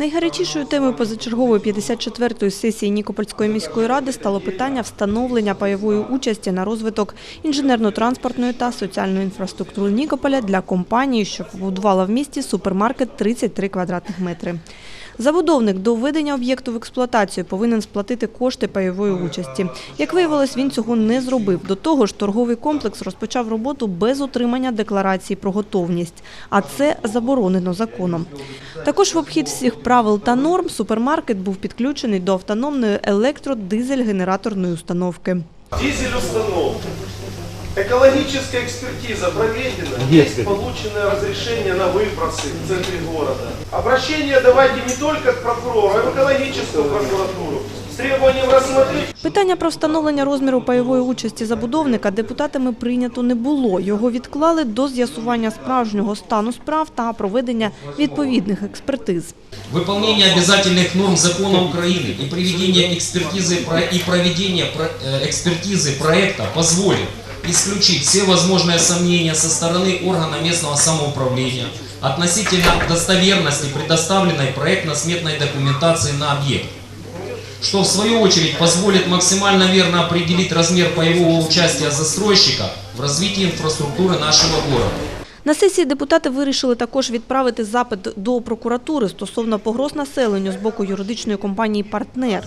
Найгарячішою темою позачергової 54-ї сесії Нікопольської міської ради стало питання встановлення пайової участі на розвиток інженерно-транспортної та соціальної інфраструктури Нікополя для компанії, що побудувала в місті супермаркет 33 квадратних метри. Забудовник до введення об'єкту в експлуатацію повинен сплатити кошти пайової участі. Як виявилось, він цього не зробив. До того ж, торговий комплекс розпочав роботу без отримання декларації про готовність, а це заборонено законом. Також в обхід всіх правил та норм супермаркет був підключений до автономної електродизель-генераторної установки. Дизель установки. Экологическая экспертиза проведена. Где Есть экспертиза? полученное разрешение на выбросы в центре города. Обращение давайте не только к прокурору, а в экологическую прокуратуру с требованием рассмотреть Питання про встановлення розміру пайової участі забудовника депутатами прийнято не було. Його відклали до з'ясування справжнього стану справ та проведення відповідних експертиз. Выполнение обязательных норм закона Украины и проведение экспертизы, про- и проведение про- э, экспертизы проекта позволит исключить все возможные сомнения со стороны органа местного самоуправления относительно достоверности предоставленной проектно-сметной документации на объект, что в свою очередь позволит максимально верно определить размер паевого участия застройщика в развитии инфраструктуры нашего города. На сесії депутати вирішили також відправити запит до прокуратури стосовно погроз населенню з боку юридичної компанії «Партнер».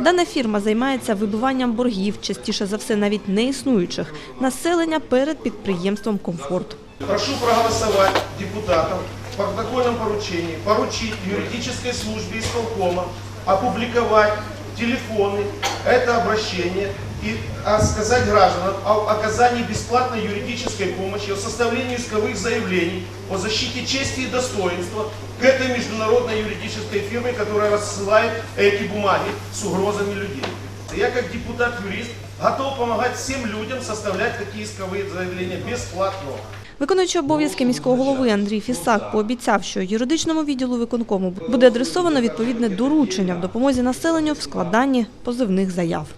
Дана фірма займається вибиванням боргів, частіше за все навіть не існуючих, населення перед підприємством «Комфорт». Прошу проголосовать депутатам в протокольном поручении, поручить юридической службе исполкома опубликовать телефоны, это обращение и а, сказать гражданам о оказании бесплатной юридической помощи, о составлении исковых заявлений о защите чести и достоинства к этой международной юридической фирме, которая рассылает эти бумаги с угрозами людей. Я как депутат-юрист готов помогать всем людям составлять такие исковые заявления бесплатно. Виконуючий обов'язки міського голови Андрій Фісак пообіцяв, що юридичному відділу виконкому буде адресовано відповідне доручення в допомозі населенню в складанні позивних заяв.